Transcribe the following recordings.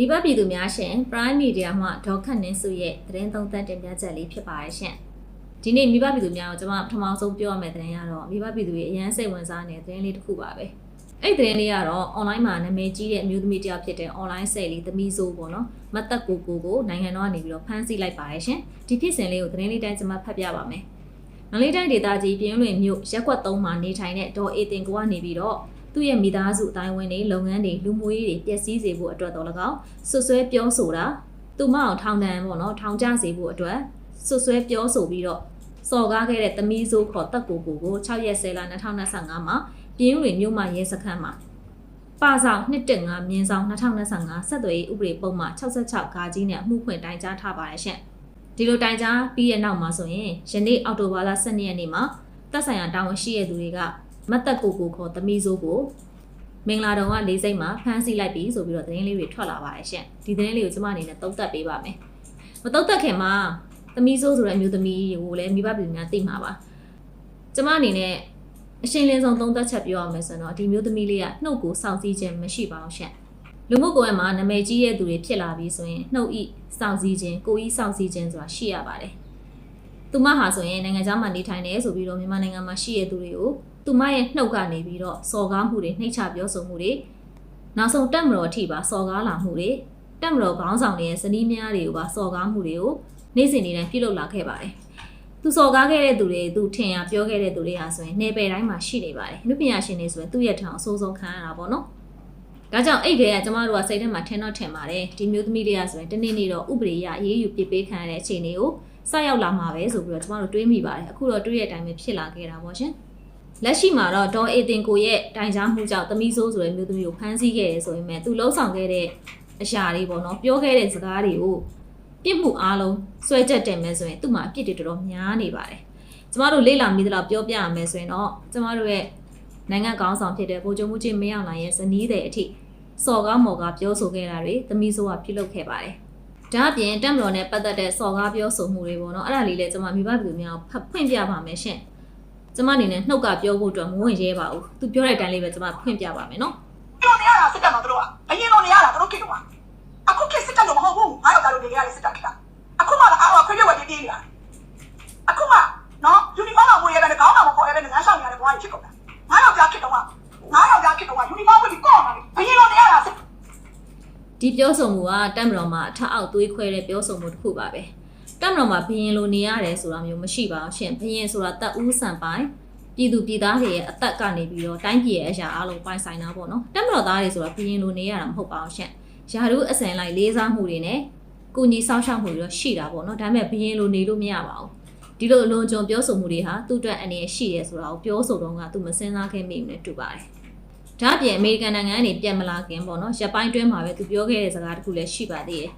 မိဘပြည်သူများရှင် Prime Media မှဒေါက်ခတ်နင်းစုရဲ့သတင်းသုံးသပ်တင်ပြချက်လေးဖြစ်ပါတယ်ရှင်။ဒီနေ့မိဘပြည်သူများကိုကျွန်မပထမဆုံးပြောရမယ့်သတင်းကတော့မိဘပြည်သူရဲ့အရန်စိတ်ဝင်စားနေတဲ့သတင်းလေးတစ်ခုပါပဲ။အဲ့ဒီသတင်းလေးကတော့ online မှာနာမည်ကြီးတဲ့အမျိုးသမီးတစ်ယောက်ဖြစ်တဲ့ online စိတ်လေးသမီးဆိုးပေါ့နော်။မတ်တက်ကိုကိုကိုနိုင်ငံတော်ကနေပြီးတော့ဖမ်းဆီးလိုက်ပါတယ်ရှင်။ဒီဖြစ်စဉ်လေးကိုသတင်းလေးတိုင်းကျွန်မဖတ်ပြပါမယ်။မန္တလေးတိုင်းဒေသကြီးပြင်းလွင်မြို့ရက်ကွက်3မှာနေထိုင်တဲ့ဒေါ်အေတင်ကိုကနေပြီးတော့ သူ့ရဲ့မိသားစုအတိုင်းဝင်တွေလုပ်ငန်းတွေလူမှုရေးတွေပျက်စီးစေဖို့အတွက်တော့၎င်းဆွဆွဲပြောဆိုတာသူမအောင်ထောင်ဒဏ်ပေါ့နော်ထောင်ကျစေဖို့အတွက်ဆွဆွဲပြောဆိုပြီးတော့စော်ကားခဲ့တဲ့သမီးဆိုးခေါ်တက်ကိုကိုကို6ရက်10လ2025မှာပြင်းဝင်မြို့မှာရဲစခန်းမှာပါဆောင်115မြင်းဆောင်2025ဆက်သွယ်ရေးဥပဒေပုံမှန်66ဂါကြီးနဲ့အမှုဖွင့်တိုင်ကြားထားပါတယ်ရှင့်ဒီလိုတိုင်ကြားပြီးရဲ့နောက်မှာဆိုရင်ယနေ့အောက်တိုဘာလ12ရက်နေ့မှာတပ်ဆိုင်ရာတာဝန်ရှိတဲ့သူတွေက မတ်တက်ကိုကိုခေါ်သမီးဆိုးကိုမင်္ဂလာတော်ကလေးစိတ်မှာဖမ်းဆီးလိုက်ပြီဆိုပြီးတော့သတင်းလေးတွေထွက်လာပါတယ်ရှင့်ဒီသတင်းလေးကိုကျွန်မအနေနဲ့သုံးသပ်ပေးပါမယ်မသုံးသပ်ခင်မှာသမီးဆိုးဆိုတဲ့အမျိုးသမီးကိုလည်းမိဘပြည်သူများသိမှာပါကျွန်မအနေနဲ့အရှင်းလင်းဆုံးသုံးသပ်ချက်ပြောရမယ်ဆိုရင်တော့ဒီမျိုးသမီးလေးကနှုတ်ကိုစောင့်စည်းခြင်းမရှိပါဘူးရှင့်လူမှုကွန်ရက်မှာနာမည်ကြီးတဲ့သူတွေဖြစ်လာပြီဆိုရင်နှုတ်ဤစောင့်စည်းခြင်းကိုဤစောင့်စည်းခြင်းဆိုတာရှိရပါတယ်သူမဟာဆိုရင်နိုင်ငံခြားမှာနေထိုင်နေဆိုပြီးတော့မြန်မာနိုင်ငံမှာရှိတဲ့သူတွေကို သူမရဲ့နှုတ်ကနေပြီးတော့စော်ကားမှုတွေနှိမ့်ချပြောဆိုမှုတွေနောက်ဆုံးတက်မတော်အထိပါစော်ကားလာမှုတွေတက်မတော်ခေါင်းဆောင်တွေရဲ့ဇနီးမယားတွေကိုပါစော်ကားမှုတွေကိုနေ့စဉ်နေ့တိုင်းပြုလုပ်လာခဲ့ပါတယ်။သူစော်ကားခဲ့တဲ့သူတွေသူထင်ရပြောခဲ့တဲ့သူတွေဟာဆိုရင်နေပယ်တိုင်းမှာရှိနေပါတယ်။လူပညာရှင်တွေဆိုရင်သူ့ရဲ့ထောင်အဆိုးဆုံးခံရတာပေါ့နော်။ဒါကြောင့်အဲ့ဒီကကျမတို့ကစိတ်ထဲမှာထင်တော့ထင်ပါတယ်ဒီမျိုးသမီးတွေကဆိုရင်တနေ့နေ့တော့ဥပဒေအရအေးအေးယူပြစ်ပေးခံရတဲ့အခြေအနေကိုဆက်ရောက်လာမှာပဲဆိုပြီးတော့ကျမတို့တွေးမိပါတယ်အခုတော့တွေးတဲ့အတိုင်းပဲဖြစ်လာခဲ့တာပေါ့ရှင် လက်ရှိမှာတော့ဒေါ်အေတင်ကိုရဲ့တိုင်ကြားမှုကြောင့်သမီးဆိုးဆိုတဲ့မျိုးသမီးကိုဖမ်းဆီးခဲ့ရဲဆိုရင်မဲ့သူလှုပ်ဆောင်ခဲ့တဲ့အရာတွေပေါ့နော်ပြောခဲ့တဲ့စကားတွေကိုပြစ်မှုအားလုံးဆွဲချက်တင်မယ်ဆိုရင်သူ့မှာအပြစ်တွေတော်တော်များနေပါတယ်ကျမတို့လေ့လာမိသလောက်ပြောပြရမယ်ဆိုရင်တော့ကျမတို့ရဲ့နိုင်ငံကောင်းဆောင်ဖြစ်တဲ့ဗိုလ်ချုပ်မှုချင်းမင်းအောင်လှိုင်ရဲ့ဇနီးတဲ့အထိစော်ကားမော်ကားပြောဆိုခဲ့တာတွေသမီးဆိုးကပြုလုပ်ခဲ့ပါတယ်ဒါအပြင်တက်မတော်နဲ့ပတ်သက်တဲ့စော်ကားပြောဆိုမှုတွေပေါ့နော်အဲ့ဒါလေးလည်းကျွန်မမိဘပြည်သူများကိုဖတ်ဖွင့်ပြပါမယ်ရှင် ကျွန်မအနေနဲ့နှုတ်ကပြောဖို့အတွက်မဝင်ရဲပါဘူးသူပြောတဲ့အတိုင်းလေးပဲကျွန်မဖွင့်ပြပါမယ်နော်တော်နေရတာစစ်တပ်တော့တို့ကအရင်တော့နေရတာတို့ကိတော့အခုခေတ်စစ်တပ်တော့မဟုတ်ဘူးငါတို့ကတော့နေရတဲ့စစ်တပ်ကိတာအခုမှလည်းအားတော့ခွေးပြဝက်ပြေးပြေးနေတာအခုမှနော်ယူနီဖောင်းတော့ဝေရတယ်ခေါင်းတော့မခေါ်ရတဲ့ငါဆောင်ရတယ်ဘွားကြီးဖြစ်ကုန်တာငါတော့ကြားဖြစ်တော့ငါတော့ကြားဖြစ်တော့ယူနီဖောင်းဝတ်ပြီးကော့လာတယ်အရင်တော့နေရတာစစ်ဒီပြောဆိုမှုကတက်မတော်မှာအထအောက်သွေးခွဲတဲ့ပြောဆိုမှုတစ်ခုပါပဲ တက်မတော်မှာဘယင်လိုနေရတယ်ဆိုတာမျိုးမရှိပါဘူးရှင်ဘယင်ဆိုတာတက်ဦးဆန်ပိုင်းပြည်သူပြည်သားတွေရဲ့အသက်ကနေပြီးတော့တိုင်းပြည်ရဲ့အရာအလုံးပိုင်ဆိုင်တာပေါ့နော်တက်မတော်သားတွေဆိုတာဘယင်လိုနေရတာမဟုတ်ပါဘူးရှင်ယာရုအစင်လိုက်လေးစားမှုတွေနဲ့ကုညီစောင့်ရှောက်မှုတွေတော့ရှိတာပေါ့နော်ဒါပေမဲ့ဘယင်လိုနေလို့မရပါဘူးဒီလိုအလွန်ကြုံပြောဆိုမှုတွေဟာသူ့အတွက်အနေရှိရဲဆိုတာကိုပြောဆိုတော့ကသူမစင်စားခဲ့မိဘူးနဲ့တူပါတယ်ဒါအပြင်အမေရိကန်နိုင်ငံကနေပြန်မလာခင်ပေါ့နော်ရပ်ပိုင်းတွင်းမှာပဲသူပြောခဲ့တဲ့စကားတစ်ခုလည်းရှိပါသေးတယ်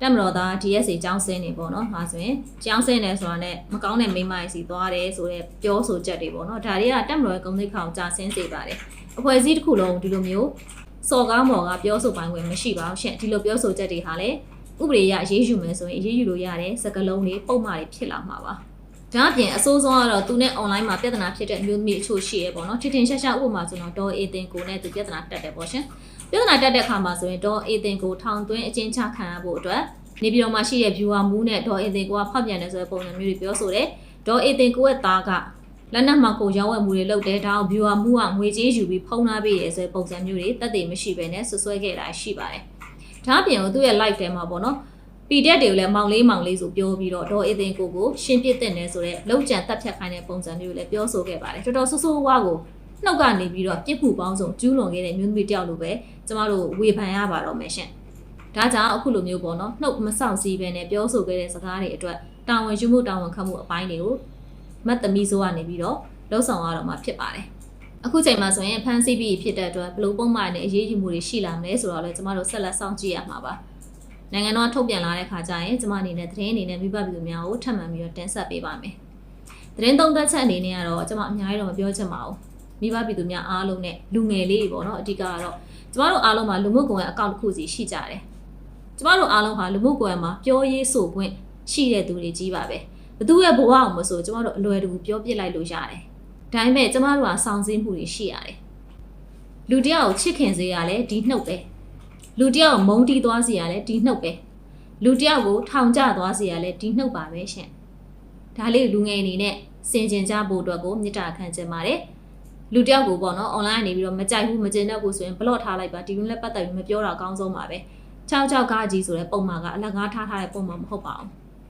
တက်မတော်သား DSA ကျောင်းဆင်းနေပေါ့နော်ဒါဆိုရင်ကျောင်းဆင်းနေဆိုတာနဲ့မကောင်းတဲ့မိန်းမကြီးစီသွားတယ်ဆိုတော့ပြောဆိုချက်တွေပေါ့နော်ဒါတွေကတက်မတော်ရဲ့ဂုဏ်သိက္ခာကိုကြာဆင်းစေပါတယ်အဖွဲ့အစည်းတစ်ခုလုံးဒီလိုမျိုးစော်ကားမော်ကပြောဆိုပိုင်ခွင့်မရှိပါဘူးရှင့်ဒီလိုပြောဆိုချက်တွေဟာလည်းဥပဒေအရအရေးယူမယ်ဆိုရင်အရေးယူလို့ရတယ်စကလုံးတွေပုံမှန်တွေဖြစ်လာမှာပါဒါအပြင်အစိုးဆုံးကတော့သူနဲ့ online မှာပြဿနာဖြစ်တဲ့အမျိုးသမီးအချို့ရှိရဲပေါ့နော်ထင်ထင်ရှားရှားဥပမာဆိုတော့ဒေါ်အေတင်ကိုနဲ့သူပြဿနာတက်တယ်ပေါ့ရှင် ပြဿနာတက်တဲ့အခါမှာဆိုရင်ဒေါ်အေတင်ကိုထောင်သွင်းအကျဉ်းချခံရဖို့အတွက်နေပြည်တော်မှာရှိတဲ့ viewer မူးနဲ့ဒေါ်အေတင်ကိုကဖောက်ပြန်တယ်ဆိုတဲ့ပုံစံမျိုးတွေပြောဆိုတယ်ဒေါ်အေတင်ကိုရဲ့သားကလက်နက်မှကိုရောင်းဝယ်မှုတွေလုပ်တယ်ဒါအောင် viewer မူးကငွေကြေးယူပြီးဖုံးထားပေးရဲဆိုတဲ့ပုံစံမျိုးတွေတက်တယ်မရှိဘဲနဲ့ဆွဆွဲခဲ့တာရှိပါတယ်ဒါအပြင်သူ့ရဲ့ live ထဲမှာပေါ့နော်ပီတက်တွေကိုလည်းမောင်လေးမောင်လေးဆိုပြောပြီးတော့ဒေါ်အေသင်ကိုကိုရှင်းပြတဲ့နေဆိုတော့လောက်ကြံတက်ဖြတ်ခိုင်းတဲ့ပုံစံမျိုးလည်းပြောဆိုခဲ့ပါတယ်တော်တော်ဆိုးဆိုးဝါးကိုနှုတ်ကနေပြီးတော့ပြစ်မှုပေါင်းစုံကျူးလွန်ခဲ့တဲ့မျိုးသမီးတယောက်လိုပဲ ကျမတို့ဝေဖန်ရပါတော့မယ်ရှင်ဒါကြောင့်အခုလိုမျိုးပေါ့နော်နှုတ်မဆောင်စည်းပဲနဲ့ပြောဆိုခဲ့တဲ့စကားတွေအတွက်တာဝန်ယူမှုတာဝန်ခံမှုအပိုင်းတွေကိုမတ်သမီးဆိုကနေပြီးတော့လှုပ်ဆောင်ရတော့မှာဖြစ်ပါတယ်အခုချိန်မှာဆိုရင်ဖန်စီပြီးဖြစ်တဲ့အတွက်ဘလို့ပုံမှန်နဲ့အရေးယူမှုတွေရှိလာမယ်ဆိုတော့လည်းကျမတို့ဆက်လက်စောင့်ကြည့်ရမှာပါနိုင်ငံတော်ကထုတ်ပြန်လာတဲ့ခါကျရင်ကျမအနေနဲ့သတင်းအနေနဲ့မိဘပြည်သူများကိုထပ်မံပြီးတော့တင်ဆက်ပေးပါမယ်။သတင်းသုံးသပ်ချက်အနေနဲ့ကတော့ကျမအများကြီးတော့မပြောချင်ပါဘူး။မိဘပြည်သူများအားလုံးနဲ့လူငယ်လေးတွေပေါ့နော်အဓိကကတော့ ကျမတို့အားလုံးမှာလူမှုကွန်ရက်အကောင့်တစ်ခုစီရှိကြတယ်။ကျမတို့အားလုံးဟာလူမှုကွန်ရက်မှာပြောရေးဆိုခွင့်ရှိတဲ့သူတွေကြီးပါပဲ။ဘသူရဲ့ဘဝအောင်မဆိုကျမတို့အလွယ်တကူပြောပြလိုက်လို့ရတယ်။ဒါပေမဲ့ကျမတို့ကစောင့်စင်းမှုတွေရှိရတယ်။လူတစ်ယောက်ကိုချစ်ခင်စေရလဲဒီနှုတ်ပဲ။လူတစ်ယောက်မုန်းတီးသွားစီရလဲဒီနှုတ်ပဲလူတစ်ယောက်ကိုထောင်ကျသွားစီရလဲဒီနှုတ်ပါပဲရှင်ဒါလေးလူငယ်အနေနဲ့စင်ကြင်ကြဖို့အတွက်ကိုမေတ္တာခံချင်ပါတယ် လူတစ်ယောက်ကိုပေါ့နော် online နေပြီးတော့မကြိုက်ဘူးမကျင်တတ်ဘူးဆိုရင် block ထားလိုက်ပါဒီလိုနဲ့ပတ်သက်ပြီးမပြောတာအကောင်းဆုံးပါပဲ66ကားကြီးဆိုတဲ့ပုံမှာကအလကားထားထားတဲ့ပုံမှာမဟုတ်ပါဘူး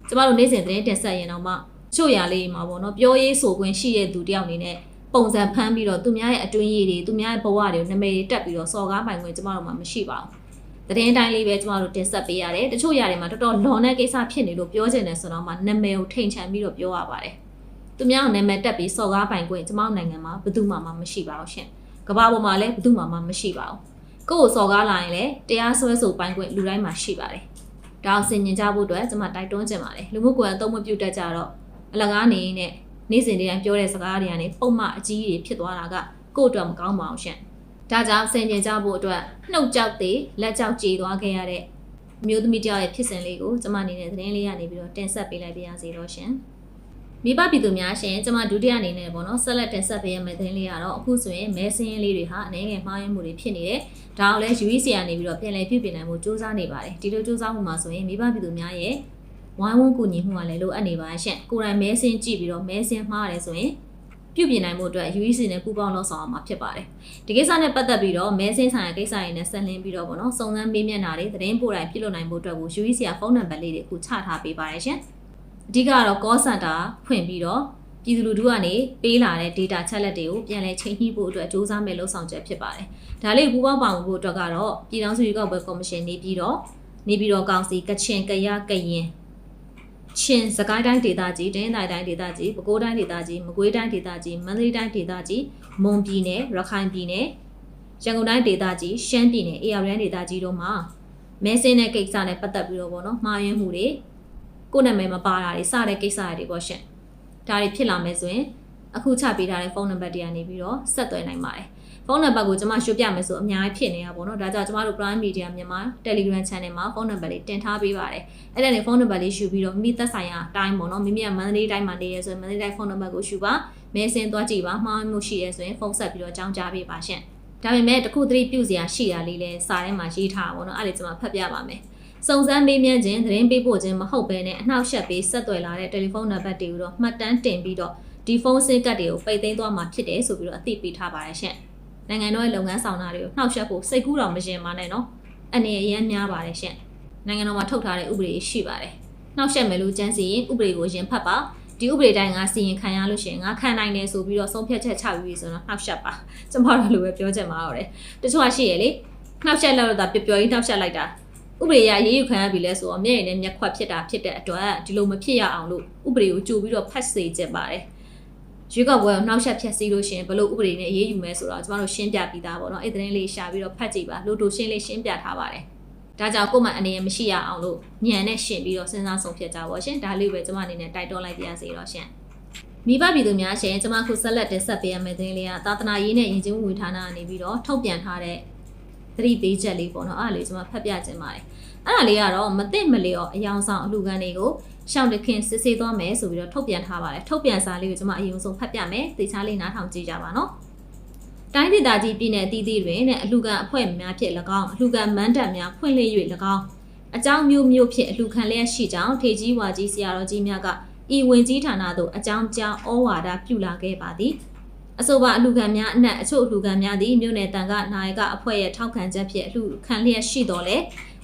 ကျမတို့နေ့စဉ်သတင်းတင်ဆက်ရင်တော့မှချို့ရလေးမှာပေါ့နော်ပြောရေးဆိုခွင့်ရှိတဲ့သူတစ်ယောက်အနေနဲ့ပုံစံဖမ်းပြီးတော့သူများရဲ့အတွင်းရည်တွေသူများရဲ့ဘဝတွေကိုနာမည်တွေတက်ပြီးတော့စော်ကားပိုင်ခွင့်ကျမတို့မှမရှိပါဘူးသတင်းတိုင်းလေးပဲကျမတို့တင်ဆက်ပေးရတယ်တချို့ຢာတွေမှာတော်တော်လွန်တဲ့ကိစ္စဖြစ်နေလို့ပြောချင်တယ်ဆိုတော့မှနာမည်ကိုထိန်ချန်ပြီးတော့ပြောရပါတယ် သူများကိုနာမည်တက်ပြီးစော်ကားပိုင်ခွင့်ကျမတို့နိုင်ငံမှာဘယ်သူမှမရှိပါဘူးရှင်ကမ္ဘာပေါ်မှာလည်းဘယ်သူမှမရှိပါဘူးကိုယ့်ကိုစော်ကားလာရင်လည်းတရားစွဲဆိုပိုင်ခွင့်လူတိုင်းမှာရှိပါတယ်ဒါအောင်ဆင်ញင်ကြဖို့အတွက်ကျမတိုက်တွန်းချင်ပါတယ်လူမှုကွန်ရက်အသုံးမပြုတတ်ကြတော့အလကားနေနဲ့နေ့စဉ်တိုင်းပြောတဲ့စကားတွေကနေပုံမှန်အကြီးကြီးဖြစ်သွားတာကကိုယ့်အတွက်မကောင်းပါဘူးရှင်ဒါကြောင့်ဆင်ញင်ကြဖို့အတွက်နှုတ်ကြောက်သေးလက်ကြောက်ကြေသွားခဲ့ရတဲ့အမျိုးသမီးတယောက်ရဲ့ဖြစ်စဉ်လေးကိုကျမအနေနဲ့သတင်းလေးရနေပြီးတော့တင်ဆက်ပေးလိုက်ပါရစေတော့ရှင် မိဘပြည်သူများရှင်ကျမဒုတိယအနေနဲ့ပေါ့နော်ဆက်လက်တင်ဆက်ပေးရမယ့်သတင်းလေးကတော့အခုဆိုရင်မဲစင်းလေးတွေဟာအနေငယ်မှားယွင်းမှုတွေဖြစ်နေတယ်ဒါအောင်လဲ UEC ကနေပြီးတော့ပြန်လည်ပြုပြင်နိုင်မှုစူးစမ်းနေပါတယ်ဒီလိုစူးစမ်းမှုမှာဆိုရင်မိဘပြည်သူများရဲ့ဝိုင်းဝန်းကူညီမှုကလည်းလိုအပ်နေပါရှင့်ကိုယ်တိုင်မဲစင်းကြည့်ပြီးတော့မဲစင်းမှားရတယ်ဆိုရင်ပြုပြင်နိုင်မှုအတွက် UEC နဲ့ပူးပေါင်းလုပ်ဆောင်အောင်မှာဖြစ်ပါတယ်ဒီကိစ္စနဲ့ပတ်သက်ပြီးတော့မဲစင်းဆိုင်ရာကိစ္စတွေနဲ့ဆက်လင်းပြီးတော့ပေါ့နော်စုံစမ်းမေးမြန်းတာတွေသတင်းပို့တိုင်းပြုလုပ်နိုင်ဖို့အတွက်ကို UEC ကဖုန်းနံပါတ်လေးတွေအခုချထားပေးပါတယ်ရှင် အဓိကတော့ call center ဖွင့်ပြီးတော့ပြည်သူလူထုကနေပေးလာတဲ့ data ချက်လက်တွေကိုပြန်လည်ချိန်ညှိဖို့အတွက်စ조사မဲ့လှုပ်ဆောင်ချက်ဖြစ်ပါတယ်။ဒါလေးပူပေါင်းပါဝင်ဖို့အတွက်ကတော့ပြည်ထောင်စုရွေးကောက်ပွဲကော်မရှင်နေပြီးတော့နေပြီးတော့ကောင်စီကချင်ကရကရင်ချင်းစကိုင်းတိုင်းဒေသကြီးတင်းတိုင်းတိုင်းဒေသကြီးပဲခူးတိုင်းဒေသကြီးမကွေးတိုင်းဒေသကြီးမန္တလေးတိုင်းဒေသကြီးမွန်ပြည်နယ်ရခိုင်ပြည်နယ်ရန်ကုန်တိုင်းဒေသကြီးရှမ်းပြည်နယ်အေရန်ဒေသကြီးတို့မှာမဲစင်းတဲ့ကိစ္စနဲ့ပတ်သက်ပြီးတော့ဗောနော်မှားယွင်းမှုတွေ ကိုယ်နာမည်မပါတာတွေစတဲ့ကိစ္စတွေပေါ့ရှင်ဒါတွေဖြစ်လာမယ်ဆိုရင်အခုချပေးထားတဲ့ဖုန်းနံပါတ်တွေကနေပြီးတော့ဆက်သွယ်နိုင်ပါတယ်ဖုန်းနံပါတ်ကိုကျွန်မရွှေ့ပြမယ်ဆိုအများကြီးဖြစ်နေတာပေါ့နော်ဒါကြောင့်ကျွန်မတို့ Prime Media မြန်မာ Telegram Channel မှာဖုန်းနံပါတ်လေးတင်ထားပေးပါတယ်အဲ့ဒါနဲ့ဖုန်းနံပါတ်လေးယူပြီးတော့မိသက်ဆိုင်ရာအတိုင်းပေါ့နော်မိမိကမန္တလေးတိုင်းမှာနေရဆိုရင်မန္တလေးတိုင်းဖုန်းနံပါတ်ကိုယူပါမဲဆင်းသွားကြည့်ပါမှားမှုရှိရဲဆိုရင်ဖုန်းဆက်ပြီးတော့အကြောင်းကြားပေးပါရှင့်ဒါပေမဲ့တခုသတိပြုစရာရှိတာလေးလဲစာထဲမှာရေးထားပါပေါ့နော်အဲ့ဒါကျွန်မဖတ်ပြပါမယ် စုံစမ်းမေးမြန်းခြင်းသတင်းပေးပို့ခြင်းမဟုတ်ဘဲနဲ့အနှောက်အယှက်ပေးဆက်သွယ်လာတဲ့တယ်လီဖုန်းနံပါတ်တွေကိုတော့မှတ်တမ်းတင်ပြီးတော့ဒီဖုန်းဆင်းကတ်တွေကိုပိတ်သိမ်းသွားမှာဖြစ်တယ်ဆိုပြီးတော့အသိပေးထားပါတယ်ရှင့်နိုင်ငံတော်ရဲ့လုပ်ငန်းဆောင်တာတွေကိုနှောက်ယှက်ဖို့စိတ်ကူးတော်မရင်ပါနဲ့နော်အနေအရန်များပါတယ်ရှင့်နိုင်ငံတော်မှာထုတ်ထားတဲ့ဥပဒေရှိပါတယ်နှောက်ယှက်မယ်လို့ကြမ်းစီရင်ဥပဒေကိုရင်ဖတ်ပါဒီဥပဒေတိုင်းငါစီရင်ခံရလို့ရှိရင်ငါခံနိုင်တယ်ဆိုပြီးတော့ဆုံးဖြတ်ချက်ချပြီးပြီဆိုတော့နှောက်ယှက်ပါကျမတို့လိုပဲပြောချင်ပါတော့တယ်တချို့ကရှိရလေနှောက်ယှက်လို့တော့ပျော်ပျော်ကြီးနှောက်ယှက်လိုက်တာ ဥပဒေရရေးယူခံရပြီလဲဆိုတော့မျက်ရည်နဲ့မျက်ခွက်ဖြစ်တာဖြစ်တဲ့အတွက်ဒီလိုမဖြစ်ရအောင်လို့ဥပဒေကိုကြိုပြီးတော့ဖတ်စေချင်ပါတယ်ရွေးကောက်ပွဲကိုနှောက်ယှက်ဖြတ်စည်းလို့ရှိရင်ဘလို့ဥပဒေနဲ့ရေးယူမယ်ဆိုတော့ကျမတို့ရှင်းပြပြီးသားပေါ့နော်အဲ့သတင်းလေးရှာပြီးတော့ဖတ်ကြည့်ပါလို့တို့ရှင်းလေးရှင်းပြထားပါတယ်ဒါကြောင့်ကိုယ်မှအနေနဲ့မရှိရအောင်လို့ညံနဲ့ရှင်းပြီးတော့စဉ်းစားဆုံးဖြတ်ကြပါရှင်ဒါလေးပဲကျမအနေနဲ့တိုက်တွန်းလိုက်ပါရစေတော့ရှင်မိဘပြည်သူများရှင်ကျမခုဆက်လက်တင်ဆက်ပေးရမယ့်သတင်းလေးကသာသနာရေးနဲ့ယဉ်ကျေးမှုဝန်ဌာနကနေပြီးတော့ထုတ်ပြန်ထားတဲ့ သတိပေးချက်လေးပေါ့နော်အဲ့ဒါလေးကျမဖတ်ပြခြင်းပါတယ်အဲ့ဒါလေးကတော့မသိမလျော်အယောင်ဆောင်အလူကန်တွေကိုရှောင်းတခင်စစ်ဆေးသွားမယ်ဆိုပြီးတော့ထုတ်ပြန်ထားပါတယ်ထုတ်ပြန်စာလေးကိုကျွန်မအရင်ဆုံးဖတ်ပြမယ်သေချာလေးနားထောင်ကြည့်ကြပါနော်တိုင်းဒေသကြီးပြည်နယ်အသီးသီးတွင်နဲ့အလူကန်အဖွဲ့များဖြင့်၎င်းအလူကန်မန်းတပ်များဖွင့်လှစ်၍၎င်းအကြောင်းမျိုးမျိုးဖြင့်အလူခံလျက်ရှိကြောင်းထေကြီးဝါကြီးဆရာတော်ကြီးများကဤဝင်ကြီးဌာနသို့အကြောင်းကြားဩဝါဒပြုလာခဲ့ပါသည် အဆိုပါအလူခံများအနက်အချို့အလူခံများသည်မြို့နယ်တန်ခနိုင်ကအဖွဲ့ရဲ့ထောက်ခံချက်ဖြင့်အလူခံလျက်ရှိတော်လဲ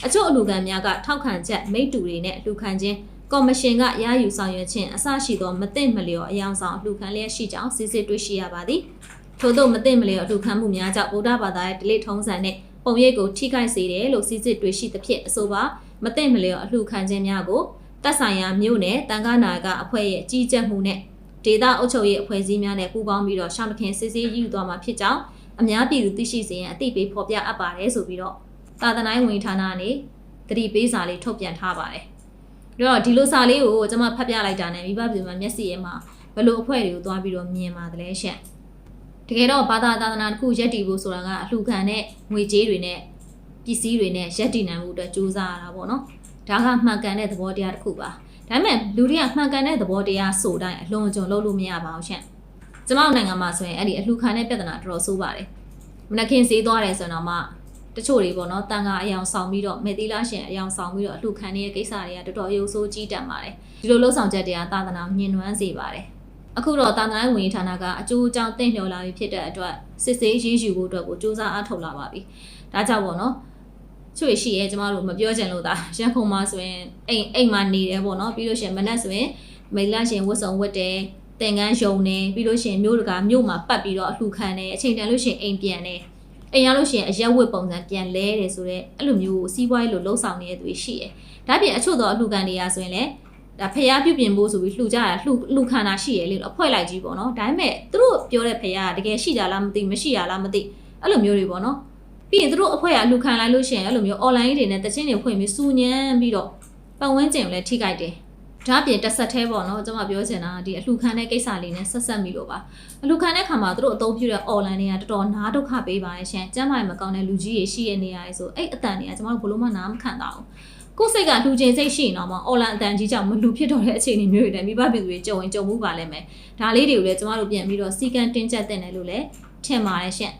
အချို့အလူခံများကထောက်ခံချက်မိတ္တူတွေနဲ့အလူခံခြင်းကော်မရှင်ကရယူဆောင်ရွက်ခြင်းအစရှိသောမသိမလျော်အယောင်ဆောင်အလူခံလျက်ရှိကြောင်းစစ်စစ်တွေ့ရှိရပါသည်ထို့သောမသိမလျော်အလူခံမှုများကြောင့်ဗုဒ္ဓဘာသာရဲ့ဒလိထုံးစံနဲ့ပုံရိပ်ကိုထိခိုက်စေတယ်လို့စစ်စစ်တွေ့ရှိသဖြင့်အဆိုပါမသိမလျော်အလူခံခြင်းများကိုတပ်ဆိုင်ရာမြို့နယ်တန်ခါနာကအဖွဲ့ရဲ့ကြီးကြပ်မှုနဲ့ ဒေတာအုပ်ချုပ်ရေးအဖွဲ့အစည်းများနဲ့ပူးပေါင်းပြီးတော့ရှောင်းတခင်စစ်ဆေးယူသွားမှာဖြစ်ကြောင်းအများပြည်သူသိရှိစေရန်အသိပေးဖော်ပြအပ်ပါတယ်ဆိုပြီးတော့သာသနာ့ဝန်ဌာနကနေတတိပေးစာလေးထုတ်ပြန်ထားပါတယ်။ဒါတော့ဒီလိုစာလေးကိုကျွန်မဖတ်ပြလိုက်တာနဲ့မိဘပြည်မှာမျက်စိရဲမှာဘယ်လိုအဖွဲ့တွေကိုသွားပြီးတော့မြင်ပါတယ်လဲရှင့်။တကယ်တော့ဘာသာသာသနာတစ်ခုရက်တည်ဖို့ဆိုတာကအလှူခံတဲ့ငွေကြေးတွေနဲ့ပစ္စည်းတွေနဲ့ရက်တည်နိုင်မှုအတွက်ကြိုးစားရတာပေါ့နော်။ဒါကမှန်ကန်တဲ့သဘောတရားတစ်ခုပါ။ ဒါပေမဲ့လူတွေကမှန်ကန်တဲ့သဘောတရားဆိုတိုင်းအလွန်အကျွံလုပ်လို့မရပါဘူးရှင့်။ကျမတို့နိုင်ငံမှာဆိုရင်အဲ့ဒီအလှူခံတဲ့ပြဿနာတော်တော်ဆိုးပါတယ်။မနခင်ဈေးသွားတယ်ဆိုတော့မှတချို့တွေပေါ့နော်တန်ခါအယောင်ဆောင်ပြီးတော့မေသီလာရှင်အယောင်ဆောင်ပြီးတော့အလှခံနေတဲ့ကိစ္စတွေကတော်တော်ရုပ်ဆိုးကြီးတတ်ပါတယ်ဒီလိုလှုပ်ဆောင်ချက်တွေကသာသနာကိုညှဉ်းနှွမ်းစေပါတယ်အခုတော့တာသနာ့ဝင်ကြီးဌာနကအကျိုးအကြောင်းတင့်လျော်လာပြီဖြစ်တဲ့အတွက်စစ်ဆေးရေးယူဖို့အတွက်ကိုစူးစမ်းအားထုတ်လာပါပြီဒါကြောင့်ပေါ့နော် ချွေရှိရဲကျမတို့မပြောချင်လို့ဒါရန်ကုန်မှာဆိုရင်အိမ်အိမ်မှာနေတယ်ပေါ့နော်ပြီးလို့ရှိရင်မနက်ဆိုရင်မေလာရှင်ဝတ်စုံဝတ်တယ်တင်ကန်းယုံနေပြီးလို့ရှိရင်မြို့တကာမြို့မှာပတ်ပြီးတော့အလှခံတယ်အချိန်တန်လို့ရှိရင်အိမ်ပြန်တယ်အိမ်ရလို့ရှိရင်အရက်ဝတ်ပုံစံပြန်လဲတယ်ဆိုတော့အဲ့လိုမျိုးစီးပွားရေးလိုလှုပ်ဆောင်နေတဲ့သူတွေရှိတယ်ဒါပြင်အချို့သောအလှခံတွေကဆိုရင်လည်းဒါဖျားပြုပြင်ဖို့ဆိုပြီးလှူကြတာလှူလှူခံတာရှိရလေအဖွဲလိုက်ကြီးပေါ့နော်ဒါပေမဲ့သူတို့ပြောတဲ့ဖျားကတကယ်ရှိကြလားမသိမရှိရလားမသိအဲ့လိုမျိုးတွေပေါ့နော် ပြီးရင်သူတို့အဖွဲကလှူခံလိုက်လို့ရှိရင်အဲ့လိုမျိုး online တွေနဲ့တချင်းတွေဖွင့်ပြီးစူညံပြီးတော့ပတ်ဝန်းကျင်ကိုလည်းထိခိုက်တယ်ဒါအပြင်တစ်ဆက်သေးပေါ့နော်ကျွန်မပြောချင်တာဒီအလှခံတဲ့ကိစ္စလေးနဲ့ဆက်ဆက်မိလို့ပါအလှခံတဲ့ခါမှာသူတို့အသုံးပြုတဲ့ online တွေကတော်တော်နားဒုက္ခပေးပါရဲ့ရှင်ကျမ်းမာရေးမကောင်းတဲ့လူကြီးတွေရှိရနေရတယ်ဆိုအဲ့အတန်တွေကကျွန်တော်တို့ဘလို့မှနားမခံတာဘူးကိုယ်စိတ်ကလူချင်းစိတ်ရှိနေတော့မှ online အတန်ကြီးကြောင့်မလူဖြစ်တော့တဲ့အခြေအနေမျိုးတွေနဲ့မိဘပြည်သူတွေကြုံရင်ကြုံမှုပါလိမ့်မယ်ဒါလေးတွေကိုလည်းကျွန်တော်တို့ပြန်ပြီးတော့စီကံတင်ကျက်တင်တယ်လို့လည်းထင်ပါတယ်ရှင်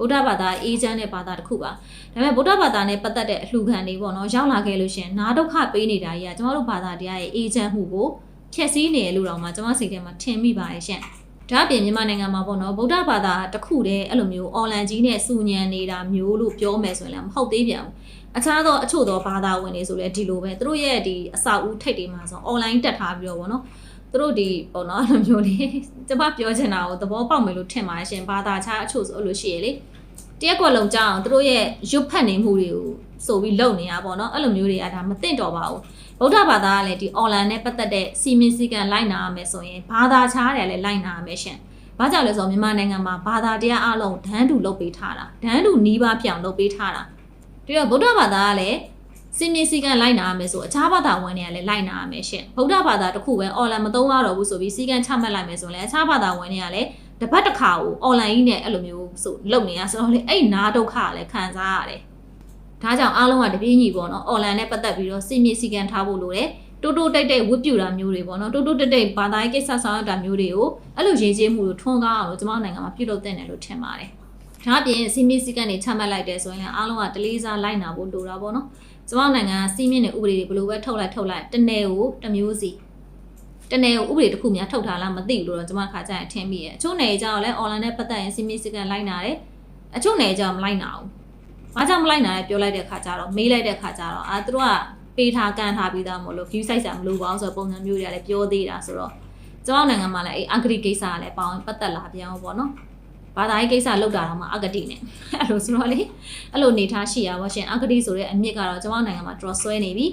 ဗုဒ္ဓဘာသာအေးချမ်းတဲ့ဘာသာတစ်ခုပါဒါပေမဲ့ဗုဒ္ဓဘာသာနဲ့ပတ်သက်တဲ့အလှခံတွေပေါ့နော်ရောက်လာခဲ့လို့ရှင်နားဒုက္ခပေးနေတာကြီးကကျွန်တော်တို့ဘာသာတရားရဲ့အေးချမ်းမှုကိုဖြည့်ဆည်းနေရလို့တော့မှကျွန်မစိတ်ထဲမှာထင်မိပါတယ်ရှင်ဒါအပြင်မြန်မာနိုင်ငံမှာပေါ့နော်ဗုဒ္ဓဘာသာတစ်ခုတည်းအဲ့လိုမျိုး online ကြီးနဲ့စုညံနေတာမျိုးလို့ပြောမယ်ဆိုရင်လည်းမဟုတ်သေးပြန်ဘူးအခြားသောအချို့သောဘာသာဝင်တွေဆိုလည်းဒီလိုပဲသူတို့ရဲ့ဒီအစာဦးထိတ်တွေမှာဆို online တက်ထားပြီးတော့ပေါ့နော် သူတို့ဒီပေါ့နော်အဲ့လိုမျိုးလေးကျမပြောချင်တာကိုသဘောပေါက်မယ်လို့ထင်ပါတယ်ရှင်ဘာသာခြားအချို့ဆိုအဲ့လိုရှိရလေတရက်ကွက်လုံးကြောင်းသူတို့ရဲ့ရွတ်ဖတ်နေမှုတွေကိုဆိုပြီးလုပ်နေတာပေါ့နော်အဲ့လိုမျိုးတွေကဒါမသိတော့ပါဘူးဗုဒ္ဓဘာသာကလည်းဒီ online နဲ့ပတ်သက်တဲ့စီမင်းစည်းကမ်းလိုက်နာရမယ်ဆိုရင်ဘာသာခြားတယ်လည်းလိုက်နာရမယ်ရှင်ဘာကြောင့်လဲဆိုတော့မြန်မာနိုင်ငံမှာဘာသာတရားအလုံးဒန်းတူလုပ်ပေးထားတာဒန်းတူနီးပါးပြောင်လုပ်ပေးထားတာပြီးတော့ဗုဒ္ဓဘာသာကလည်း စင်မြင့်စည်းကမ်းလိုက်နာရမယ်ဆိုအခြားဘာသာဝင်တွေကလည်းလိုက်နာရမယ်ရှင်ဗုဒ္ဓဘာသာတစ်ခုပဲ online မသုံးရတော့ဘူးဆိုပြီးစည်းကမ်းချမှတ်လိုက်မယ်ဆိုရင်လည်းအခြားဘာသာဝင်တွေကလည်းတပတ်တစ်ခါကို online ကြီးနဲ့အဲ့လိုမျိုးဆိုလုပ်နေရဆိုတော့လေအဲ့နာဒုက္ခကလည်းခံစားရတယ်ဒါကြောင့်အားလုံးကတပြေးညီပေါ့နော် online နဲ့ပတ်သက်ပြီးတော့စင်မြင့်စည်းကမ်းထားဖို့လိုတယ်တိုးတိုးတိတ်တိတ်ဝတ်ပြူတာမျိုးတွေပေါ့နော်တိုးတိုးတိတ်တိတ်ဘာသာရေးကိစ္စဆောင်ရွက်တာမျိုးတွေကိုအဲ့လိုရေးချင်းမှုကိုထွန်းကားအောင်လို့ကျွန်မနိုင်ငံမှာပြုလုပ်တဲ့တယ်လို့ထင်ပါတယ်။ဒါအပြင်စီမီစီကနေချမှတ်လိုက်တယ်ဆိုရင်အားလုံးကတလေးစားလိုက်နာဖို့လိုတာပေါ့နော်။ ကျွန်မနိုင်ငံကစီမင်းနဲ့ဥပဒေတွေဘယ်လိုပဲထုတ်လိုက်ထုတ်လိုက်တနယ်ကိုတစ်မျိုးစီတနယ်ကိုဥပဒေတစ်ခုများထုတ်ထားလားမသိဘူးလို့တော့ကျွန်မခါကြရင်ထင်မိရဲ့အချို့နယ်ကြောင့်လည်း online နဲ့ပတ်သက်ရင်စီမီစီကလိုက်နာတယ်အချို့နယ်ကြောင့်မလိုက်နာဘူး။ဘာကြောင့်မလိုက်နာလဲပြောလိုက်တဲ့ခါကျတော့မေးလိုက်တဲ့ခါကျတော့အာသူတို့ကပေးထားကန်ထားပြီးသားမို့လို့ view site ဆာမလို့ပါအောင်ဆိုတော့ပုံစံမျိုးတွေကလည်းပြောသေးတာဆိုတော့ကျွန်တော်နိုင်ငံမှာလည်းအဲ့အဂရိကိစ္စကလည်းပေါင်းပတ်သက်လာပြန်အောင်ပေါ့နော် ဘာသာရေးကိစ္စလောက်တာတော့မှအဂတိနဲ့အဲ့လိုဆိုတော့လေအဲ့လိုနေထားရှိရပါရှင်အဂတိဆိုတဲ့အမြင့်ကတော့ကျွန်တော်နိုင်ငံမှာ draw ဆွဲနေပြီ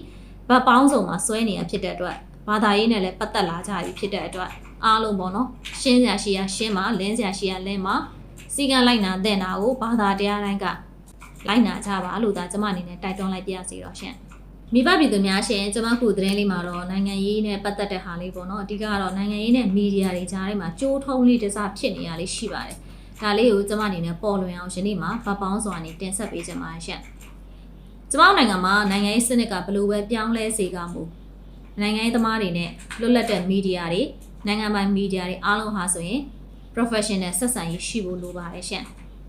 ဗတ်ပေါင်းစုံမှာဆွဲနေရဖြစ်တဲ့အတွက်ဘာသာရေးနဲ့လည်းပတ်သက်လာကြပြီဖြစ်တဲ့အတွက်အားလုံးပေါ့နော်ရှင်းစရာရှိရရှင်းမှာလင်းစရာရှိရလင်းမှာစီကံလိုက်နာတဲ့နာကိုဘာသာတရားတိုင်းကလိုက်နာကြပါလို့ဒါကျွန်မအနေနဲ့တိုက်တွန်းလိုက်ပြရစီတော့ရှင်မိဘပြည်သူများရှင်ကျွန်မခုသတင်းလေးမှာတော့နိုင်ငံရေးနဲ့ပတ်သက်တဲ့ဟာလေးပေါ့နော်အဓိကကတော့နိုင်ငံရေးနဲ့မီဒီယာတွေကြားထဲမှာကြိုးထုံးလေးတစားဖြစ်နေရလေးရှိပါတယ် ဒါလေးကိုကျွန်မအနေနဲ့ပေါ်လွင်အောင်ယနေ့မှာဗပောင်းစွာနေတင်ဆက်ပေးချင်ပါတယ်ရှင်ကျွန်မနိုင်ငံမှာနိုင်ငံရေးစနစ်ကဘယ်လိုပဲပြောင်းလဲစေကမူနိုင်ငံရေးသမားတွေနဲ့လွတ်လပ်တဲ့မီဒီယာတွေနိုင်ငံပိုင်မီဒီယာတွေအားလုံးဟာဆိုရင် professional ဆက်ဆံရေးရှိဖို့လိုပါတယ်ရှင်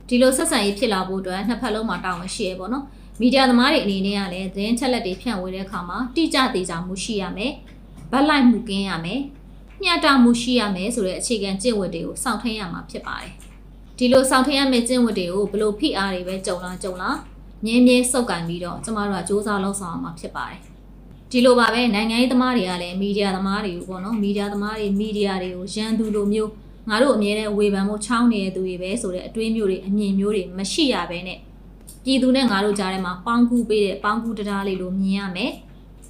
ဒီလိုဆက်ဆံရေးဖြစ်လာဖို့အတွက်နှစ်ဖက်လုံးမှာတာဝန်ရှိရပေါ့နော်မီဒီယာသမားတွေအနေနဲ့ကလည်းသတင်းချက်လက်တွေဖြန့်ဝေတဲ့အခါမှာတိကျသေးချာမှုရှိရမယ်။ဗတ်လိုက်မှုကင်းရမယ်။မျှတမှုရှိရမယ်ဆိုတဲ့အခြေခံကျင့်ဝတ်တွေကိုစောင့်ထိန်ရမှာဖြစ်ပါတယ်။ ဒီလိုစောင့်ထိန်ရမယ့်ကျင့်ဝတ်တွေကိုဘလို့ဖိအားတွေပဲကြုံလာကြုံလာငင်းမြဲစုပ်ကန်ပြီးတော့ကျမတို့ကစူးစမ်းလုပ်ဆောင်ရမှာဖြစ်ပါတယ်။ဒီလိုပါပဲနိုင်ငံရေးသမားတွေကလည်းမီဒီယာသမားတွေကိုပေါ့နော်မီဒီယာသမားတွေမီဒီယာတွေကိုရန်သူလိုမျိုးငါတို့အမြဲတမ်းဝေဖန်မှုချောင်းနေတဲ့သူတွေပဲဆိုတဲ့အတွေးမျိုးတွေအမြင်မျိုးတွေမရှိရဘဲနဲ့ပြည်သူနဲ့ငါတို့ကြားထဲမှာပေါင်းကူးပေးတဲ့ပေါင်းကူးတရားလေးလိုမြင်ရမယ်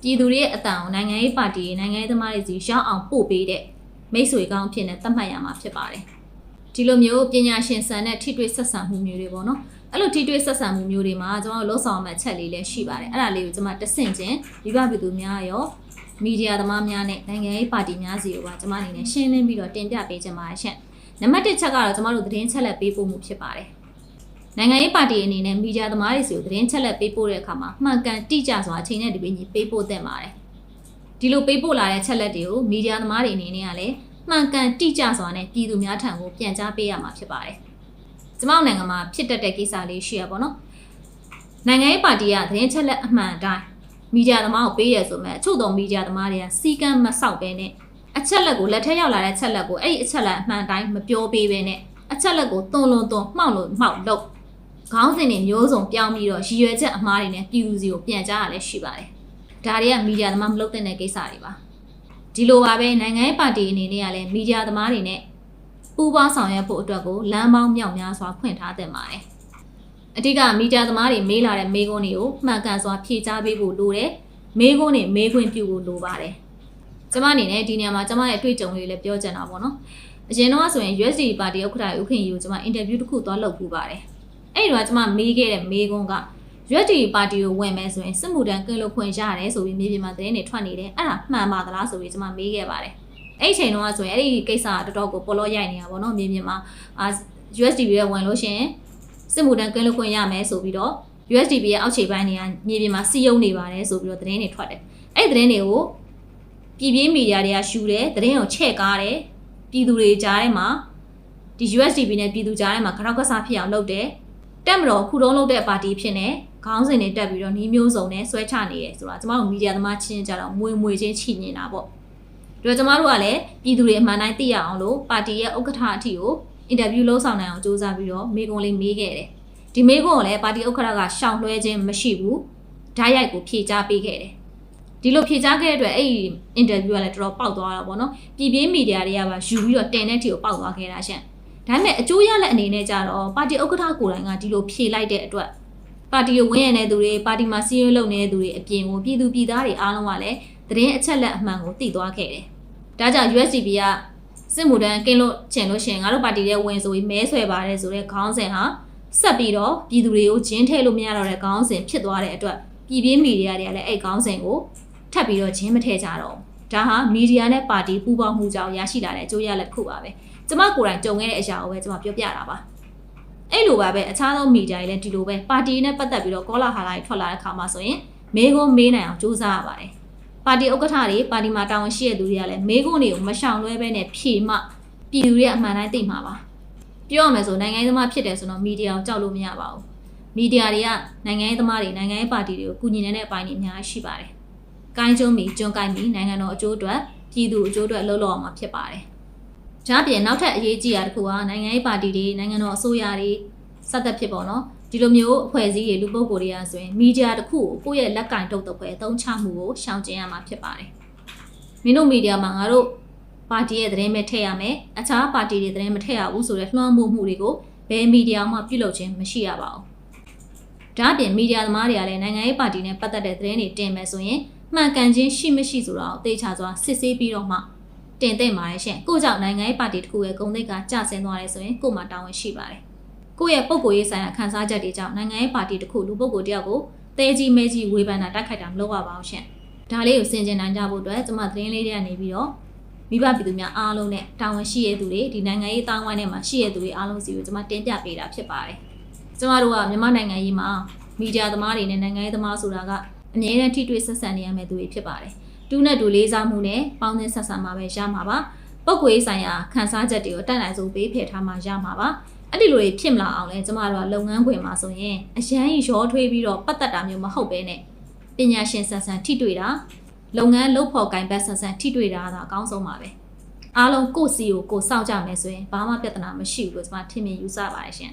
ပြည်သူတွေရဲ့အတန်ကိုနိုင်ငံရေးပါတီနိုင်ငံရေးသမားတွေစီရောက်အောင်ပို့ပေးတဲ့မိတ်ဆွေကောင်းအဖြစ်နဲ့သတ်မှတ်ရမှာဖြစ်ပါတယ် ဒီလိုမျိုးပညာရှင်ဆန်တဲ့ထိတွေ့ဆက်ဆံမှုမျိုးတွေပေါ့နော်အဲ့လိုထိတွေ့ဆက်ဆံမှုမျိုးတွေမှာကျွန်တော်တို့လှုပ်ဆောင်မှအချက်လေးလည်းရှိပါတယ်အဲ့ဒါလေးကိုကျွန်မတဆင့်ချင်းဒီဘပြည်သူများရောမီဒီယာသမားများနဲ့နိုင်ငံရေးပါတီများစီကိုပါကျွန်မအနေနဲ့ရှင်းလင်းပြီးတော့တင်ပြပေးချင်ပါတယ်ရှင့်နံပါတ်1ချက်ကတော့ကျွန်တော်တို့သတင်းချက်လက်ပေးပို့မှုဖြစ်ပါတယ်နိုင်ငံရေးပါတီအနေနဲ့မီဒီယာသမားတွေစီကိုသတင်းချက်လက်ပေးပို့တဲ့အခါမှာမှန်ကန်တိကျစွာအချိန်နဲ့ဒီပင်ကြီးပေးပို့သင့်ပါတယ်ဒီလိုပေးပို့လာတဲ့ချက်လက်တွေကိုမီဒီယာသမားတွေအနေနဲ့ကလည်း မှန်ကန်တိကျစွာနဲ့ပြည်သူများထံကိုပြန်ကြားပေးရမှာဖြစ်ပါတယ်ကျမတို့နိုင်ငံမှာဖြစ်တတ်တဲ့ကိစ္စလေးရှိရပါတော့နိုင်ငံရေးပါတီကသတင်းချက်လက်အမှန်အတိုင်းမီဒီယာသမားကိုပေးရဆိုမဲ့အချို့သောမီဒီယာသမားတွေကစီကံမဆောက်ပဲနဲ့အချက်လက်ကိုလက်ထက်ရောက်လာတဲ့ချက်လက်ကိုအဲ့ဒီအချက်လက်အမှန်အတိုင်းမပြောပေးပဲနဲ့အချက်လက်ကိုသွန်လွန်သွန်မှောက်လို့မှောက်လို့ခေါင်းစဉ်တွေမျိုးစုံပြောင်းပြီးတော့ရည်ရွယ်ချက်အမှားတွေနဲ့ပြည်သူစီကိုပြန်ကြားရလဲရှိပါတယ်ဒါတွေကမီဒီယာသမားမလုပ်တဲ့ကိစ္စတွေပါ ဒီလိုပါပဲနိုင်ငံရေးပါတီအနေနဲ့ကလည်းမီဒီယာသမားတွေနဲ့ပူးပေါင်းဆောင်ရွက်ဖို့အတွက်ကိုလမ်းပေါင်းမြောက်များစွာဖွင့်ထားတဲ့ပါတယ်အဓိကမီဒီယာသမားတွေမေးလာတဲ့မေးခွန်းတွေကိုမှန်ကန်စွာဖြေကြားပေးဖို့လိုတယ်။မေးခွန်းတွေမေးခွင့်ပြုဖို့လိုပါတယ်။ကျမအနေနဲ့ဒီနေရာမှာကျမရဲ့အတွေ့အကြုံလေးလည်းပြောချင်တာပေါ့နော်။အရင်တော့ဆိုရင် USD ပါတီဥက္ကဋ္ဌဥက္ကဋ္ဌကြီးကိုကျမအင်တာဗျူးတစ်ခုသွားလုပ်ပူပါတယ်။အဲ့ဒီတော့ကျမမေးခဲ့တဲ့မေးခွန်းက USD ပါတီကိုဝင်မယ်ဆိုရင်စစ်မှုထမ်းကင်းလို့ခွင့်ရတယ်ဆိုပြီးမြေပြင်မှာသတင်းတွေထွက်နေတယ်။အဲ့ဒါမှန်ပါသလားဆိုပြီးကျမမေးခဲ့ပါတယ်။အဲ့ဒီချိန်တုန်းကဆိုရင်အဲ့ဒီကိစ္စကတော်တော်ကိုပေါ်လို့ရိုက်နေတာပေါ့နော်မြေပြင်မှာအာ USDB ရဲ့ဝင်လို့ရှိရင်စစ်မှုထမ်းကင်းလွတ်ခွင့်ရမယ်ဆိုပြီးတော့ USDP ရဲ့အောက်ခြေပိုင်းတွေကမြေပြင်မှာစီးရုံနေပါတယ်ဆိုပြီးတော့သတင်းတွေထွက်တယ်။အဲ့ဒီသတင်းတွေကိုပြည်ပြင်းမီဒီယာတွေကရှူတယ်သတင်းကိုချဲ့ကားတယ်ပြည်သူတွေကြားထဲမှာဒီ USDP နဲ့ပြည်သူကြားထဲမှာခရောက်ကစားဖြစ်အောင်လုပ်တယ်။တက်မတော်ခုတုံးလုပ်တဲ့ပါတီဖြစ်နေ ခေါင်းစဉ်တွေတက်ပြီးတော့နှီးမျိုးစုံနဲ့ဆွဲချနေတယ်ဆိုတာကျမတို့မီဒီယာသမားချင်းကြတော့မွေမွေချင်းချိနေတာပေါ့။ဒါတော့ကျမတို့ကလည်းပြည်သူတွေအမှန်တိုင်းသိရအောင်လို့ပါတီရဲ့ဥက္ကဋ္ဌအထိကိုအင်တာဗျူးလုပ်ဆောင်နိုင်အောင်စူးစမ်းပြီးတော့မေးခွန်းလေးမေးခဲ့တယ်။ဒီမေးခွန်းကိုလည်းပါတီဥက္ကဋ္ဌကရှောင်လွှဲခြင်းမရှိဘူး။ဓာတ်ရိုက်ကိုဖြေကြားပေးခဲ့တယ်။ဒီလိုဖြေကြားခဲ့တဲ့အတွက်အဲ့ဒီအင်တာဗျူးကလည်းတော်တော်ပေါက်သွားတာပေါ့နော်။ပြည်ပြင်းမီဒီယာတွေကပါယူပြီးတော့တင်တဲ့ထီကိုပေါက်သွားခဲ့တာရှင့်။ဒါပေမဲ့အကျိုးရလက်အနေနဲ့ကြတော့ပါတီဥက္ကဋ္ဌကိုယ်တိုင်ကဒီလိုဖြေလိုက်တဲ့အတွက် ပါတီကိုဝန်းရံတဲ့သူတွေပါတီမှာစီးရဲလုပ်နေတဲ့သူတွေအပြင်ကိုပြည်သူပြည်သားတွေအားလုံးကလည်းသတင်းအချက်လက်အမှန်ကိုသိသွားခဲ့တယ်။ဒါကြောင့် USDP ကစစ်မှုထမ်းကင်းလို့ချင်လို့ရှရင်ငါတို့ပါတီရဲ့ဝင်ဆိုပြီးမဲဆွဲပါတယ်ဆိုတဲ့ခေါင်းစဉ်ဟာဆက်ပြီးတော့ပြည်သူတွေကိုဂျင်းထဲလို့မရတော့တဲ့ခေါင်းစဉ်ဖြစ်သွားတဲ့အတွက်ပြည်ပြင်းမီဒီယာတွေကလည်းအဲ့ခေါင်းစဉ်ကိုထပ်ပြီးတော့ဂျင်းမထဲကြတော့ဘူးဒါဟာမီဒီယာနဲ့ပါတီပူးပေါင်းမှုကြောင့်ရရှိလာတဲ့အကျိုးရလဒ်တစ်ခုပါပဲကျမကိုယ်တိုင်ကြုံခဲ့တဲ့အရာကိုပဲကျမပြောပြတာပါ အဲ့လိုပါပဲအခြားသောမီဒီယာတွေလည်းဒီလိုပဲပါတီနဲ့ပတ်သက်ပြီးတော့ကောလာဟာလာတွေထွက်လာတဲ့ခါမှာဆိုရင်မေးခွန်းမေးနိုင်အောင်စူးစမ်းရပါတယ်ပါတီဥက္ကဋ္ဌတွေပါတီမှာတာဝန်ရှိတဲ့သူတွေကလည်းမေးခွန်းတွေကိုမရှောင်လွဲဘဲနဲ့ဖြေမှပြည်သူတွေကအမှန်တိုင်းသိမှာပါပြောရမယ်ဆိုနိုင်ငံရေးသမားဖြစ်တယ်ဆိုတော့မီဒီယာကိုကြောက်လို့မရပါဘူးမီဒီယာတွေကနိုင်ငံရေးသမားတွေနိုင်ငံရေးပါတီတွေကိုကူညီနေတဲ့အပိုင်းတွေအများကြီးရှိပါတယ်ကိုင်းကျုံးမီကျွန်းကိုင်းမီနိုင်ငံတော်အကျိုးအတွက်ပြည်သူအကျိုးအတွက်လှုပ်လှော်အောင်မှာဖြစ်ပါတယ် ဒါ့အပြင်နောက်ထပ်အရေးကြီးတာတစ်ခုကနိုင်ငံရေးပါတီတွေနိုင်ငံတော်အစိုးရတွေစသဖြင့်ပေါ့နော်ဒီလိုမျိုးအဖွဲ့အစည်းတွေလူပုဂ္ဂိုလ်တွေကဆိုရင်မီဒီယာတစ်ခုကိုကိုယ့်ရဲ့လက်ကင်တုတ်တော့ပဲအသုံးချမှုကိုရှောင်ကျဉ်ရမှာဖြစ်ပါတယ်မင်းတို့မီဒီယာမှာငါတို့ပါတီရဲ့သတင်းပဲထည့်ရမယ်အခြားပါတီတွေသတင်းမထည့်ရဘူးဆိုတဲ့လွှမ်းမိုးမှုတွေကိုဘယ်မီဒီယာမှပြုလုပ်ခြင်းမရှိရပါဘူးဒါ့အပြင်မီဒီယာသမားတွေကလည်းနိုင်ငံရေးပါတီနဲ့ပတ်သက်တဲ့သတင်းတွေတင်မယ်ဆိုရင်မှန်ကန်ခြင်းရှိမရှိဆိုတာကိုသိချစွာစစ်ဆေးပြီးတော့မှ တင်သိမ့်ပါတယ်ရှင်ကိုကြောင့်နိုင်ငံရေးပါတီတစ်ခုရဲ့ဂုဏ်သိက္ခာကျဆင်းသွားတယ်ဆိုရင်ကို့မှာတာဝန်ရှိပါတယ်ကိုယ့်ရဲ့ပုံကိုယ်ရေးဆိုင်ရာခန်းစားချက်တွေကြောင့်နိုင်ငံရေးပါတီတစ်ခုလူပုဂ္ဂိုလ်တယောက်ကိုတဲကြီးမဲကြီးဝေဖန်တာတိုက်ခိုက်တာမလုပ်ရပါဘူးရှင်ဒါလေးကိုစင်ကြင်နိုင်ကြဖို့အတွက်ကျွန်မသတင်းလေးတွေကနေပြီးတော့မိဘပြည်သူများအားလုံးနဲ့တာဝန်ရှိရတဲ့သူတွေဒီနိုင်ငံရေးအတိုင်းဝိုင်းထဲမှာရှိရတဲ့သူတွေအားလုံးစီကိုကျွန်မတင်ပြပေးတာဖြစ်ပါတယ်ကျွန်မတို့ကမြန်မာနိုင်ငံရေးမှာမီဒီယာသမားတွေနဲ့နိုင်ငံရေးသမားဆိုတာကအမြဲတမ်းထိတွေ့ဆက်ဆံနေရမယ့်သူတွေဖြစ်ပါတယ် တူနဲ့တူလေးစားမှုနဲ့ပေါင်းသင်းဆက်ဆံမှာပဲရမှာပါပုတ်ကွေးဆိုင်ရာခန်းစားချက်တွေကိုတက်နိုင်ဆုံးပေးဖယ်ထားမှရမှာပါအဲ့ဒီလိုတွေဖြစ်မလာအောင်လဲကျမတို့ကလုပ်ငန်းခွင်မှာဆိုရင်အရန်ရောထွေးပြီးတော့ပတ်သက်တာမျိုးမဟုတ်ပဲနဲ့ပညာရှင်ဆန်ဆန်ထိတွေ့တာလုပ်ငန်းလုပ်ဖို့ကင်ဘက်ဆန်ဆန်ထိတွေ့တာသာအကောင်းဆုံးပါပဲအားလုံးကိုယ့်စီကိုကိုယ်စောင့်ကြမယ်ဆိုရင်ဘာမှပြဿနာမရှိဘူးလို့ကျမထင်မြင်ယူဆပါတယ်ရှင်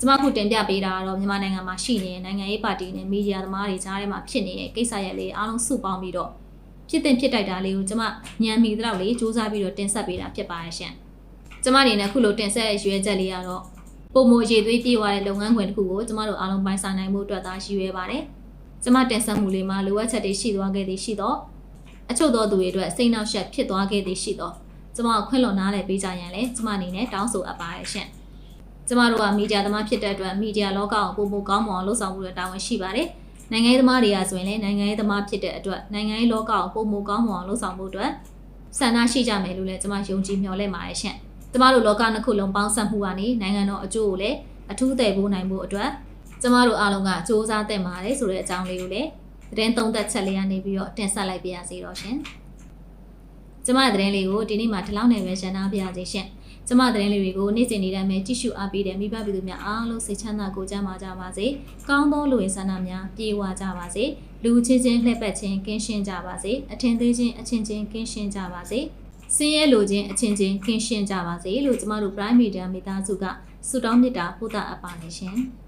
ကျမခုတင်ပြပေးတာကတော့မြန်မာနိုင်ငံမှာရှိနေတဲ့နိုင်ငံရေးပါတီနဲ့မီဒီယာသမားတွေကြားထဲမှာဖြစ်နေတဲ့ကိစ္စရပ်လေးအားလုံးစုပေါင်းပြီးတော့ ဖြစ်တင်ဖြစ်တိုက်တာလေးကိုကျမညံမီတော့လေးစူးစမ်းပြီးတော့တင်ဆက်ပေးတာဖြစ်ပါတယ်ရှင်ကျမအနေနဲ့ခုလိုတင်ဆက်ရဲ့ရွေးချက်လေးကတော့ပုံမရေသွေးပြေးသွားတဲ့လုပ်ငန်းခွင်တစ်ခုကိုကျမတို့အားလုံးပိုင်ဆိုင်နိုင်မှုအတွက်သာရည်ရွယ်ပါတယ်။ကျမတင်ဆက်မှုလေးမှာလိုအပ်ချက်တွေရှိသွားခဲ့သည်ရှိတော့အချို့သောသူတွေအတွက်စိတ်နှောက်ယှက်ဖြစ်သွားခဲ့သည်ရှိတော့ကျမကိုခွင့်လွှတ်နားလည်ပေးကြရန်လဲကျမအနေနဲ့တောင်းဆိုအပ်ပါတယ်ရှင်။ကျမတို့ကမီဒီယာသမားဖြစ်တဲ့အတွက်မီဒီယာလောကကိုပုံပုံကောင်းမွန်အောင်လှုပ်ဆောင်မှုတွေတာဝန်ရှိပါတယ်။ နိုင်ငံရေးသမားတွေကဆိုရင်လည်းနိုင်ငံရေးသမားဖြစ်တဲ့အတွက်နိုင်ငံရေးလောကကိုပုံပုံကောင်းမွန်အောင်လှုပ်ဆောင်မှုအတွက်ဆန္ဒရှိကြမယ်လို့လည်းကျမယုံကြည်မျှော်လင့်ပါတယ်ရှင်။ကျမတို့လောကနှစ်ခုလုံးပေါင်းစပ်မှုကနေနိုင်ငံတော်အကျိုးကိုလည်းအထူးတည်ဖို့နိုင်ဖို့အတွက်ကျမတို့အားလုံးကစ조사တင်ပါတယ်ဆိုတဲ့အကြောင်းလေးကိုလည်းသတင်းသုံးသက်ချက်လေးကနေပြီးတော့တင်ဆက်လိုက်ပါရစေတော့ရှင်။ကျမရဲ့သတင်းလေးကိုဒီနေ့မှဒီလောက်နဲ့ပဲရှင်းနာပြရစေရှင်။ ကျမသတင်းလေးတွေကိုနေ့စဉ်နေ့တိုင်းပဲကြည့်ရှုအားပေးတဲ့မိဘပြည်သူများအားလုံးစိတ်ချမ်းသာကိုယ်ကျန်းမာကြပါစေ။ကောင်းသောလူဝင်ဆန္ဒများပြေဝကြပါစေ။လူချင်းချင်းလှည့်ပတ်ခြင်းကင်းရှင်းကြပါစေ။အထင်သေးခြင်းအချင်းချင်းကင်းရှင်းကြပါစေ။စင်းရဲလိုခြင်းအချင်းချင်းကင်းရှင်းကြပါစေလို့ကျမတို့ Prime Media မိသားစုကဆုတောင်းမေတ္တာပို့သအပ်ပါနေရှင်။